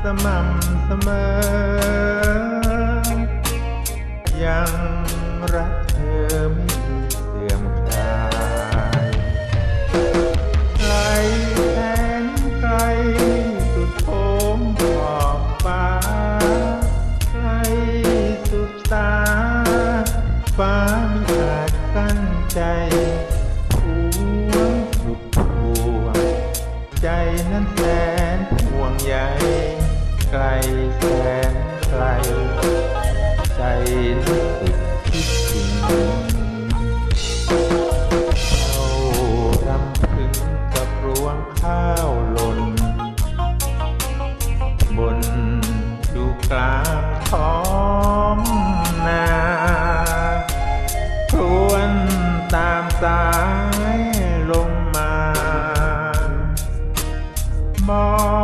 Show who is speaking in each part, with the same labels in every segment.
Speaker 1: ำเสมอ ยังรักเธอไม่มีเสื่อมคลายไกลแสนไกลสุดโค้งขอบฟ้าไกลสุดตาฟ้า ไกลใจนั้นสุดคิดถึงเข้ารำพึงกับรวงข้าวหล่น บนดูกลางท้องนาครวนตามสายลมมาบอก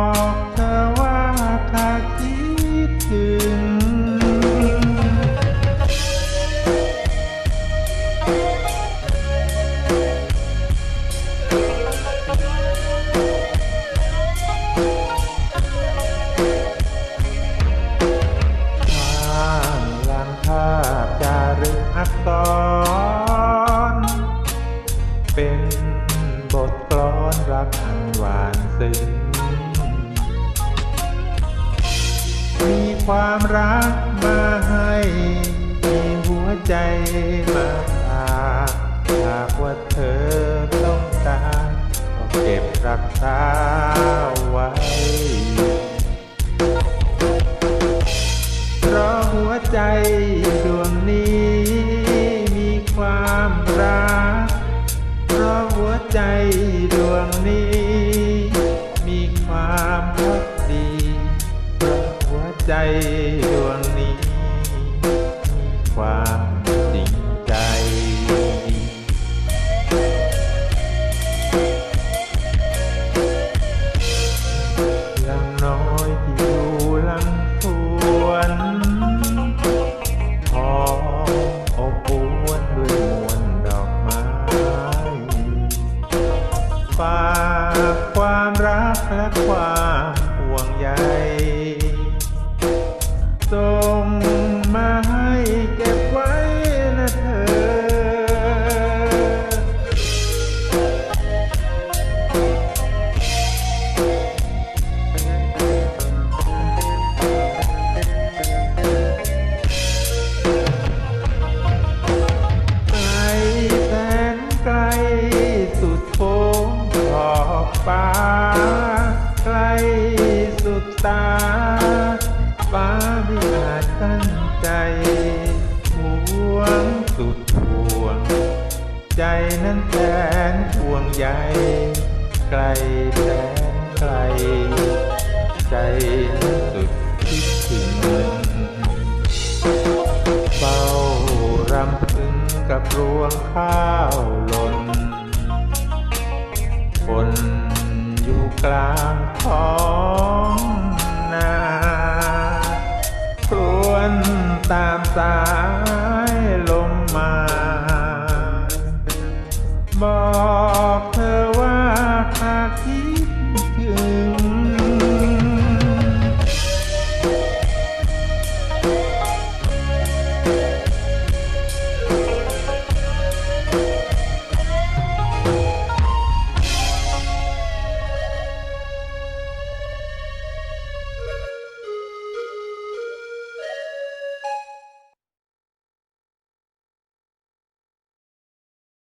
Speaker 1: เป็นบทกลอนรักอันหวานซึ้งมีความรักมาให้มีหัวใจมาฝากหากว่าเธอต้องการก็เก็บรักษาไว้เพราะหัวใจ ดวงนี้มีความจริงใจลังน้อยที่อยู่ลังสวนพออบอวนด้วยมวลดอกไม้ฝากความรักและความห่วงใย นั้นแสนห่วงใยไกลแสนไกล ใจสุดคิดถึงเฝ้ารำพึงกับรวงข้าวหล่นฝนอยู่กลางท้องนาครวนตามสายลมมา Mom.